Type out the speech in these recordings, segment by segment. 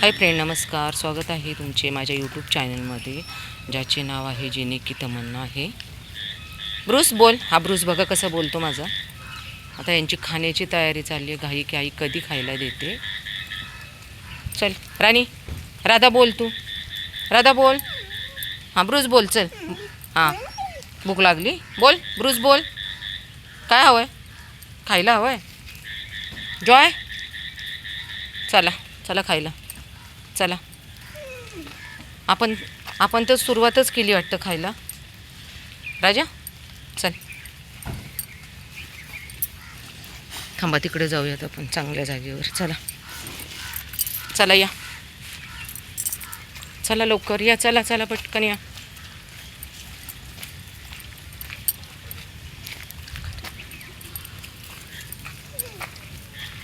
Hi friend नमस्कार. स्वागत आहे तुमचे माझ्या यूट्यूब चॅनलमध्ये ज्याचे नाव आहे जिने की तमन्ना आहे. ब्रूस बोल. हा ब्रूस बघा कसा बोलतो माझा. आता यांची खाण्याची तयारी चालली आहे. घाई की आई कधी खायला देते. चल राणी. राधा बोल तू. राधा बोल. हां ब्रूस बोल. चल. हां भूक लागली. बोल ब्रूस बोल. काय हवं आहे खायला हवं आहे जॉय? चला चला खायला. चला. आपण आपण तर सुरुवातच केली वाटतं खायला. राजा चल. थांबा तिकडे जाऊयात आपण चांगल्या जागेवर. चला. चला या. चला लवकर या चला चला पटकन या.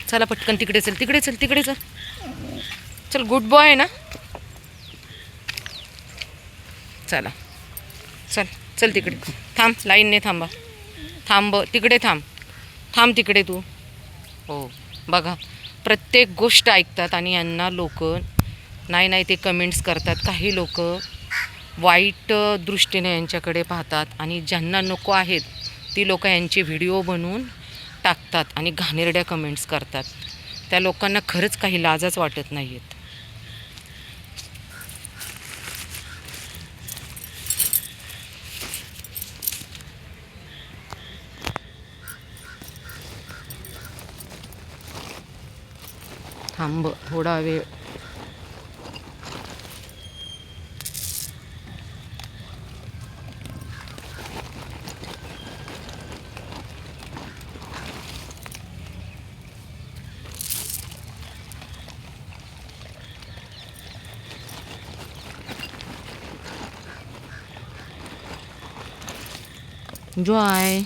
चला पटकन तिकडे चल तिकडे चल तिकडे चल. चल गुड बॉय आहे ना? चला. चल चल तिकडे. थांब लाईनने थांबा. थांब तिकडे थांब. थांब तिकडे तू. हो बघा. प्रत्येक गोष्ट ऐकतात आणि यांना लोक नाही नाही ते कमेंट्स करतात. काही लोक वाईट दृष्टीने यांच्याकडे पाहतात आणि ज्यांना नको आहेत ती लोक यांचे व्हिडिओ बनवून टाकतात आणि घाणेरड्या कमेंट्स करतात. त्या लोकांना खरंच काही लाजच वाटत नाही आहेत थांब थोडा वेळ. जॉय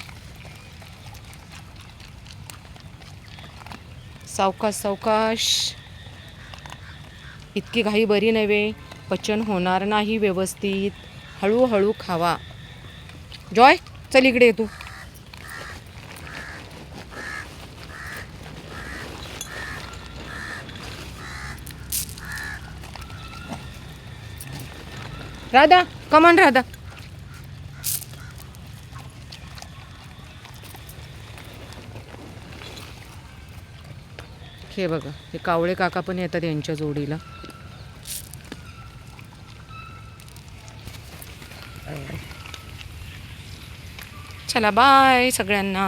सावकाश सावकाश. इतकी घाई बरी नव्हे. पचन होणार नाही व्यवस्थित. हळूहळू खावा. जॉय चल इकडे ये तू. राधा कमन राधा. हे बघा हे कावळे काका पण येतात यांच्या जोडीला. चला बाय सगळ्यांना.